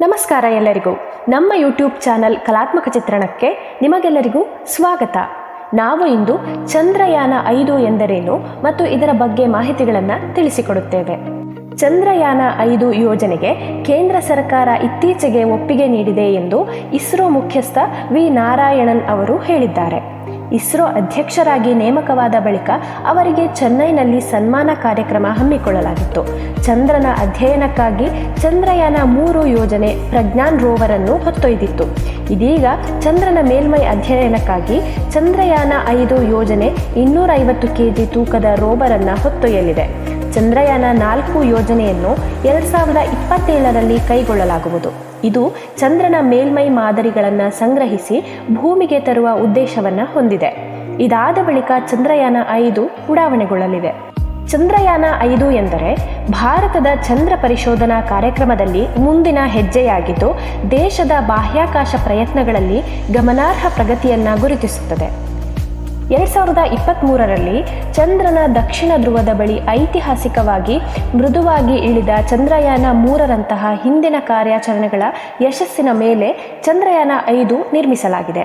ನಮಸ್ಕಾರ ಎಲ್ಲರಿಗೂ. ನಮ್ಮ ಯೂಟ್ಯೂಬ್ ಚಾನಲ್ ಕಲಾತ್ಮಕ ಚಿತ್ರಣಕ್ಕೆ ನಿಮಗೆಲ್ಲರಿಗೂ ಸ್ವಾಗತ. ನಾವು ಇಂದು ಚಂದ್ರಯಾನ ಐದು ಎಂದರೇನು ಮತ್ತು ಇದರ ಬಗ್ಗೆ ಮಾಹಿತಿಗಳನ್ನು ತಿಳಿಸಿಕೊಡುತ್ತೇವೆ. ಚಂದ್ರಯಾನ ಐದು ಯೋಜನೆಗೆ ಕೇಂದ್ರ ಸರ್ಕಾರ ಇತ್ತೀಚೆಗೆ ಒಪ್ಪಿಗೆ ನೀಡಿದೆ ಎಂದು ಇಸ್ರೋ ಮುಖ್ಯಸ್ಥ ವಿ ನಾರಾಯಣನ್ ಅವರು ಹೇಳಿದ್ದಾರೆ. ಇಸ್ರೋ ಅಧ್ಯಕ್ಷರಾಗಿ ನೇಮಕವಾದ ಬಳಿಕ ಅವರಿಗೆ ಚೆನ್ನೈನಲ್ಲಿ ಸನ್ಮಾನ ಕಾರ್ಯಕ್ರಮ ಹಮ್ಮಿಕೊಳ್ಳಲಾಗಿತ್ತು. ಚಂದ್ರನ ಅಧ್ಯಯನಕ್ಕಾಗಿ ಚಂದ್ರಯಾನ ಮೂರು ಯೋಜನೆ ಪ್ರಜ್ಞಾನ್ ರೋವರ್ ಅನ್ನು ಹೊತ್ತೊಯ್ದಿತ್ತು. ಇದೀಗ ಚಂದ್ರನ ಮೇಲ್ಮೈ ಅಧ್ಯಯನಕ್ಕಾಗಿ ಚಂದ್ರಯಾನ ಐದು ಯೋಜನೆ ಇನ್ನೂರ ಐವತ್ತು ಕೆಜಿ ತೂಕದ ರೋವರ್ ಅನ್ನು ಹೊತ್ತೊಯ್ಯಲಿದೆ. ಚಂದ್ರಯಾನ ನಾಲ್ಕು ಯೋಜನೆಯನ್ನು ಎರಡ್ ಸಾವಿರದ ಇಪ್ಪತ್ತೇಳರಲ್ಲಿ ಕೈಗೊಳ್ಳಲಾಗುವುದು. ಇದು ಚಂದ್ರನ ಮೇಲ್ಮೈ ಮಾದರಿಗಳನ್ನು ಸಂಗ್ರಹಿಸಿ ಭೂಮಿಗೆ ತರುವ ಉದ್ದೇಶವನ್ನು ಹೊಂದಿದೆ. ಇದಾದ ಬಳಿಕ ಚಂದ್ರಯಾನ ಐದು ಉಡಾವಣೆಗೊಳ್ಳಲಿದೆ. ಚಂದ್ರಯಾನ ಐದು ಎಂದರೆ ಭಾರತದ ಚಂದ್ರ ಪರಿಶೋಧನಾ ಕಾರ್ಯಕ್ರಮದಲ್ಲಿ ಮುಂದಿನ ಹೆಜ್ಜೆಯಾಗಿದ್ದು ದೇಶದ ಬಾಹ್ಯಾಕಾಶ ಪ್ರಯತ್ನಗಳಲ್ಲಿ ಗಮನಾರ್ಹ ಪ್ರಗತಿಯನ್ನು ಗುರುತಿಸುತ್ತದೆ. ಎರಡ್ ಸಾವಿರದ ಇಪ್ಪತ್ತ್ಮೂರರಲ್ಲಿ ಚಂದ್ರನ ದಕ್ಷಿಣ ಧ್ರುವದ ಬಳಿ ಐತಿಹಾಸಿಕವಾಗಿ ಮೃದುವಾಗಿ ಇಳಿದ ಚಂದ್ರಯಾನ ಮೂರರಂತಹ ಹಿಂದಿನ ಕಾರ್ಯಾಚರಣೆಗಳ ಯಶಸ್ಸಿನ ಮೇಲೆ ಚಂದ್ರಯಾನ ಐದು ನಿರ್ಮಿಸಲಾಗಿದೆ.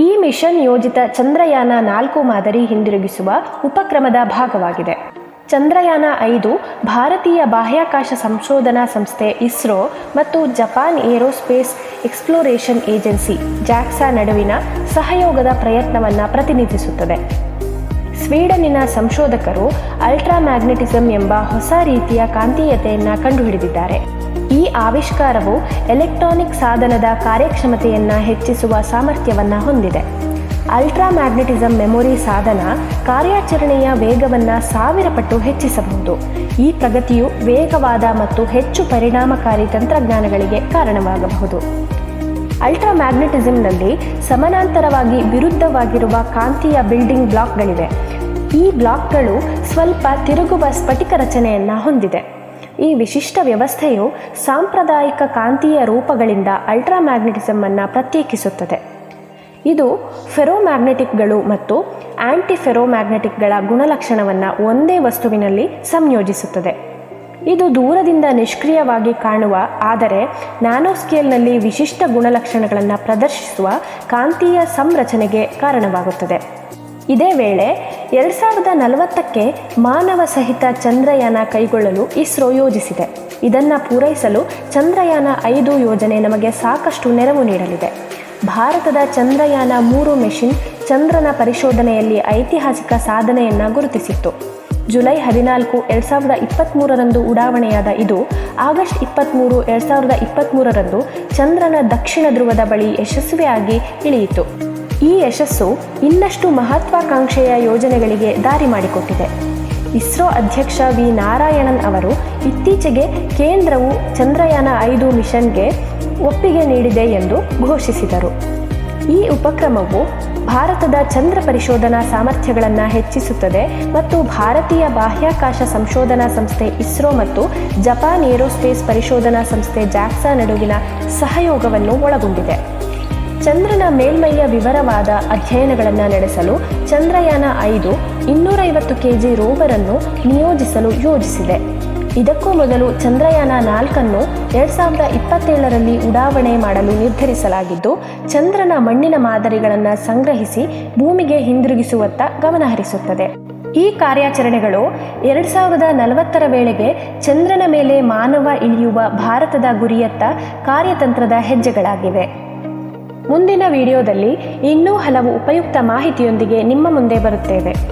ಈ ಮಿಷನ್ ಯೋಜಿತ ಚಂದ್ರಯಾನ ನಾಲ್ಕು ಮಾದರಿ ಹಿಂದಿರುಗಿಸುವ ಉಪಕ್ರಮದ ಭಾಗವಾಗಿದೆ. ಚಂದ್ರಯಾನ ಐದು ಭಾರತೀಯ ಬಾಹ್ಯಾಕಾಶ ಸಂಶೋಧನಾ ಸಂಸ್ಥೆ ಇಸ್ರೋ ಮತ್ತು Japan aerospace exploration agency JAXA ನಡುವಿನ ಸಹಯೋಗದ ಪ್ರಯತ್ನವನ್ನು ಪ್ರತಿನಿಧಿಸುತ್ತದೆ. ಸ್ವೀಡನ್ನಿನ ಸಂಶೋಧಕರು ಅಲ್ಟ್ರಾ ಮ್ಯಾಗ್ನೆಟಿಸಮ್ ಎಂಬ ಹೊಸ ರೀತಿಯ ಕಾಂತೀಯತೆಯನ್ನು ಕಂಡುಹಿಡಿದಿದ್ದಾರೆ. ಈ ಆವಿಷ್ಕಾರವು ಎಲೆಕ್ಟ್ರಾನಿಕ್ ಸಾಧನದ ಕಾರ್ಯಕ್ಷಮತೆಯನ್ನು ಹೆಚ್ಚಿಸುವ ಸಾಮರ್ಥ್ಯವನ್ನು ಹೊಂದಿದೆ. ಅಲ್ಟ್ರಾ ಮ್ಯಾಗ್ನೆಟಿಸಮ್ ಮೆಮೊರಿ ಸಾಧನ ಕಾರ್ಯಾಚರಣೆಯ ವೇಗವನ್ನು ಸಾವಿರ ಪಟ್ಟು ಹೆಚ್ಚಿಸಬಹುದು. ಈ ಪ್ರಗತಿಯು ವೇಗವಾದ ಮತ್ತು ಹೆಚ್ಚು ಪರಿಣಾಮಕಾರಿ ತಂತ್ರಜ್ಞಾನಗಳಿಗೆ ಕಾರಣವಾಗಬಹುದು. ಅಲ್ಟ್ರಾ ಮ್ಯಾಗ್ನೆಟಿಸಮ್ನಲ್ಲಿ ಸಮಾನಾಂತರವಾಗಿ ವಿರುದ್ಧವಾಗಿರುವ ಕಾಂತೀಯ ಬಿಲ್ಡಿಂಗ್ ಬ್ಲಾಕ್ಗಳಿವೆ. ಈ ಬ್ಲಾಕ್ಗಳು ಸ್ವಲ್ಪ ತಿರುಗುವ ಸ್ಫಟಿಕ ರಚನೆಯನ್ನು ಹೊಂದಿದೆ. ಈ ವಿಶಿಷ್ಟ ವ್ಯವಸ್ಥೆಯು ಸಾಂಪ್ರದಾಯಿಕ ಕಾಂತೀಯ ರೂಪಗಳಿಂದ ಅಲ್ಟ್ರಾ ಮ್ಯಾಗ್ನೆಟಿಸಮ್ ಅನ್ನು ಪ್ರತ್ಯೇಕಿಸುತ್ತದೆ. ಇದು ಫೆರೋಮ್ಯಾಗ್ನೆಟಿಕ್ಗಳು ಮತ್ತು ಆಂಟಿ ಫೆರೋಮ್ಯಾಗ್ನೆಟಿಕ್ಗಳ ಗುಣಲಕ್ಷಣವನ್ನು ಒಂದೇ ವಸ್ತುವಿನಲ್ಲಿ ಸಂಯೋಜಿಸುತ್ತದೆ. ಇದು ದೂರದಿಂದ ನಿಷ್ಕ್ರಿಯವಾಗಿ ಕಾಣುವ, ಆದರೆ ನ್ಯಾನೋಸ್ಕೇಲ್ನಲ್ಲಿ ವಿಶಿಷ್ಟ ಗುಣಲಕ್ಷಣಗಳನ್ನು ಪ್ರದರ್ಶಿಸುವ ಕಾಂತೀಯ ಸಂರಚನೆಗೆ ಕಾರಣವಾಗುತ್ತದೆ. ಇದೇ ವೇಳೆ ಎರಡು ಸಾವಿರದ ನಲವತ್ತಕ್ಕೆ ಮಾನವ ಸಹಿತ ಚಂದ್ರಯಾನ ಕೈಗೊಳ್ಳಲು ಇಸ್ರೋ ಯೋಜಿಸಿದೆ. ಇದನ್ನು ಪೂರೈಸಲು ಚಂದ್ರಯಾನ ಐದು ಯೋಜನೆ ನಮಗೆ ಸಾಕಷ್ಟು ನೆರವು ನೀಡಲಿದೆ. ಭಾರತದ ಚಂದ್ರಯಾನ ಮೂರು ಮೆಷಿನ್ ಚಂದ್ರನ ಪರಿಶೋಧನೆಯಲ್ಲಿ ಐತಿಹಾಸಿಕ ಸಾಧನೆಯನ್ನು ಗುರುತಿಸಿತ್ತು. ಜುಲೈ ಹದಿನಾಲ್ಕು, ಎರಡು ಸಾವಿರದ ಇಪ್ಪತ್ತ್ಮೂರರಂದು ಉಡಾವಣೆಯಾದ ಇದು, ಆಗಸ್ಟ್ ಇಪ್ಪತ್ತ್ಮೂರು ಎರಡು ಸಾವಿರದ ಇಪ್ಪತ್ತ್ಮೂರರಂದು ಚಂದ್ರನ ದಕ್ಷಿಣ ಧ್ರುವದ ಬಳಿ ಯಶಸ್ವಿಯಾಗಿ ಇಳಿಯಿತು. ಈ ಯಶಸ್ಸು ಇನ್ನಷ್ಟು ಮಹತ್ವಾಕಾಂಕ್ಷೆಯ ಯೋಜನೆಗಳಿಗೆ ದಾರಿ ಮಾಡಿಕೊಟ್ಟಿದೆ. ಇಸ್ರೋ ಅಧ್ಯಕ್ಷ ವಿ ನಾರಾಯಣನ್ ಅವರು ಇತ್ತೀಚೆಗೆ ಕೇಂದ್ರವು ಚಂದ್ರಯಾನ ಐದು ಮಿಷನ್ಗೆ ಒಪ್ಪಿಗೆ ನೀಡಿದೆ ಎಂದು ಘೋಷಿಸಿದರು. ಈ ಉಪಕ್ರಮವು ಭಾರತದ ಚಂದ್ರ ಪರಿಶೋಧನಾ ಸಾಮರ್ಥ್ಯಗಳನ್ನು ಹೆಚ್ಚಿಸುತ್ತದೆ ಮತ್ತು ಭಾರತೀಯ ಬಾಹ್ಯಾಕಾಶ ಸಂಶೋಧನಾ ಸಂಸ್ಥೆ ಇಸ್ರೋ ಮತ್ತು ಜಪಾನ್ ಏರೋಸ್ಪೇಸ್ ಪರಿಶೋಧನಾ ಸಂಸ್ಥೆ ಜಾಕ್ಸಾ ನಡುವಿನ ಸಹಯೋಗವನ್ನು ಒಳಗೊಂಡಿದೆ. ಚಂದ್ರನ ಮೇಲ್ಮೈಯ ವಿವರವಾದ ಅಧ್ಯಯನಗಳನ್ನು ನಡೆಸಲು ಚಂದ್ರಯಾನ ಐದು ಇನ್ನೂರೈವತ್ತು ಕೆಜಿ ರೋವರನ್ನು ನಿಯೋಜಿಸಲು ಯೋಜಿಸಿದೆ. ಇದಕ್ಕೂ ಮೊದಲು ಚಂದ್ರಯಾನ ನಾಲ್ಕನ್ನು ಎರಡ್ ಸಾವಿರದ ಇಪ್ಪತ್ತೇಳರಲ್ಲಿ ಉಡಾವಣೆ ಮಾಡಲು ನಿರ್ಧರಿಸಲಾಗಿದ್ದು, ಚಂದ್ರನ ಮಣ್ಣಿನ ಮಾದರಿಗಳನ್ನು ಸಂಗ್ರಹಿಸಿ ಭೂಮಿಗೆ ಹಿಂದಿರುಗಿಸುವತ್ತ ಗಮನಹರಿಸುತ್ತದೆ ಈ ಕಾರ್ಯಾಚರಣೆಗಳು ಎರಡ್ ಸಾವಿರದ ನಲವತ್ತರ ವೇಳೆಗೆ ಚಂದ್ರನ ಮೇಲೆ ಮಾನವ ಇಳಿಯುವ ಭಾರತದ ಗುರಿಯತ್ತ ಕಾರ್ಯತಂತ್ರದ ಹೆಜ್ಜೆಗಳಾಗಿವೆ. ಮುಂದಿನ ವಿಡಿಯೋದಲ್ಲಿ ಇನ್ನೂ ಹಲವು ಉಪಯುಕ್ತ ಮಾಹಿತಿಯೊಂದಿಗೆ ನಿಮ್ಮ ಮುಂದೆ ಬರುತ್ತೇವೆ.